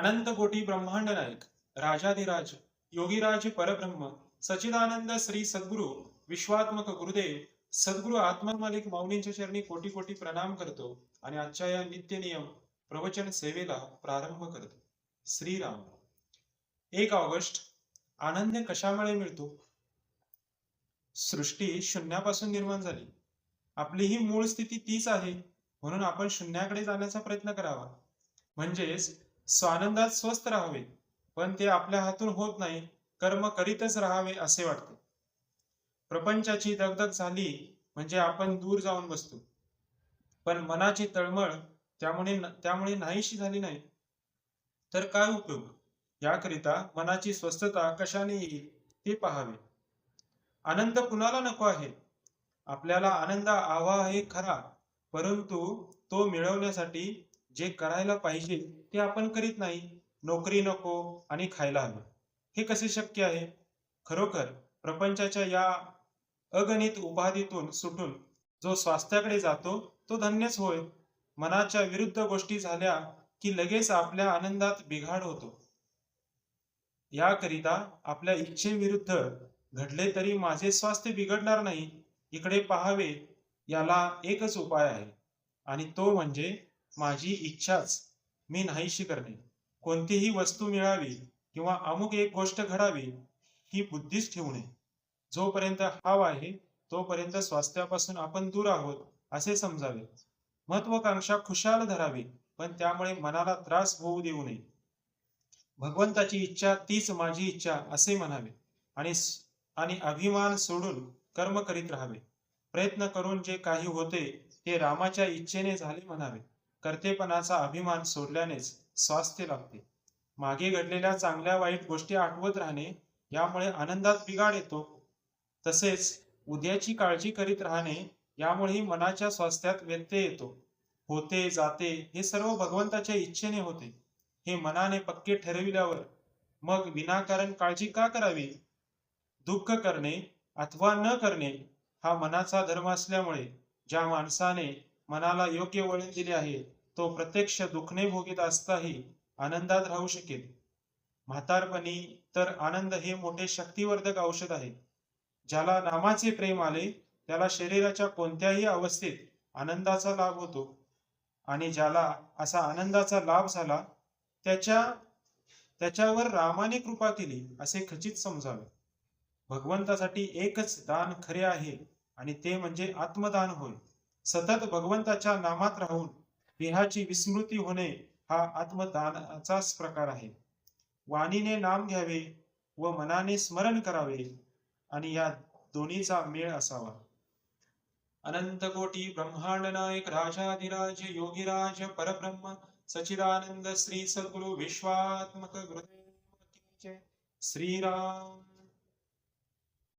अनंत कोटी ब्रह्मांड नायक राजाधिराज योगीराज परब्रह्म सचिदानंद श्री सद्गुरु विश्वात्मक गुरुदेव सद्गुरु आत्मा मालिक माऊलींच्या चरणी कोटी कोटी प्रणाम करतो आणि आजच्या या नित्य नियम प्रवचन सेवेला प्रारंभ करतो. श्रीराम. एक ऑगस्ट आनंद कशामुळे मिळतो? सृष्टी शून्यापासून निर्माण झाली. आपली ही मूळ स्थिती तीच आहे म्हणून आपण शून्याकडे जाण्याचा प्रयत्न करावा. म्हणजेच स्वानंदात स्वस्थ राहावे पण ते आपल्या हातून होत नाही कर्म करीतच राहावे असे वाटते. प्रपंचाची दगदग झाली म्हणजे आपण दूर जाऊन बसतो. पण मनाची तळमळ त्यामुळे त्यामुळे नाहीशी झाली नाही. तर काय उपयोग? याकरिता मनाची स्वस्थता कशाने येईल ते पाहावे. आनंद कुणाला नको आहे? आपल्याला आनंद हवा आहे खरा परंतु तो मिळवण्यासाठी जे करायला पाहिजे ते आपण करीत नाही. नोकरी नको आणि खायला हवं. हे कसे शक्य आहे? खरोखर प्रपंचाच्या या अगणित उपाधीतून सुटून जो स्वास्थ्याकडे जातो तो धन्यच होय. मनाच्या विरुद्ध गोष्टी झाल्या की लगेच आपल्या आनंदात बिघाड होतो. याकरिता आपल्या इच्छेविरुद्ध घडले तरी माझे स्वास्थ्य बिघडणार नाही. इकडे पहावे याला एकच उपाय आहे. आणि तो म्हणजे माझी इच्छाच. मी नाहीशी करणे. कोणतीही वस्तू मिळावी किंवा अमुक एक गोष्ट घडावी ही बुद्धीच ठेवू नये जोपर्यंत हाव आहे तोपर्यंत स्वास्थ्यापासून आपण दूर आहोत असे समजावे. महत्वाकांक्षा खुशाल धरावी पण त्यामुळे मनाला त्रास होऊ देऊ नये. भगवंताची इच्छा तीच माझी इच्छा असे म्हणावे. आणि आणि अभिमान सोडून कर्म करीत राहावे. प्रयत्न करून जे काही होते ते रामाच्या इच्छेने झाले म्हणावे. कर्तेपणाचा अभिमान सोडल्यानेच स्वास्थ्य लागते. मागे घडलेल्या चांगल्या वाईट गोष्टी आठवत राहणे यामुळे आनंदात बिघाड येतो. तसेच उद्याची काळजी करीत राहणे यामुळेही मनाच्या स्वास्थ्यात व्यत्यय येतो. होते जाते हे सर्व भगवंताच्या इच्छेने होते. हे मनाने पक्के ठरविल्यावर मग विनाकारण काळजी का करावी? दुःख करणे अथवा न करणे हा मनाचा धर्म असल्यामुळे ज्या माणसाने मनाला योग्य वळण दिले आहे तो प्रत्यक्ष दुखणे भोगीत असताही आनंदात राहू शकेल. म्हातारपणी तर आनंद हे मोठे शक्तिवर्धक औषध आहे. ज्याला नामाचे प्रेम आले त्याला शरीराच्या कोणत्याही अवस्थेत आनंदाचा लाभ होतो. आणि ज्याला असा आनंदाचा लाभ झाला त्याच्या त्याच्यावर रामाने कृपा केली असे खचित समजावे. भगवंतासाठी एकच दान खरे आहे आणि ते म्हणजे आत्मदान होय. सतत भगवंताच्या नामात राहून देहाची विस्मृती होणे हा आत्मदानाचाच प्रकार आहे. वाणीने नाम घ्यावे व मनाने स्मरण करावे आणि या दोन्हीचा मेळ असावा. अनंत कोटी ब्रह्मांड नायक राजाधिराज योगीराज परब्रह्म सचिदानंद श्री सद्गुरु विश्वात्मक गुरुदेव श्रीराम.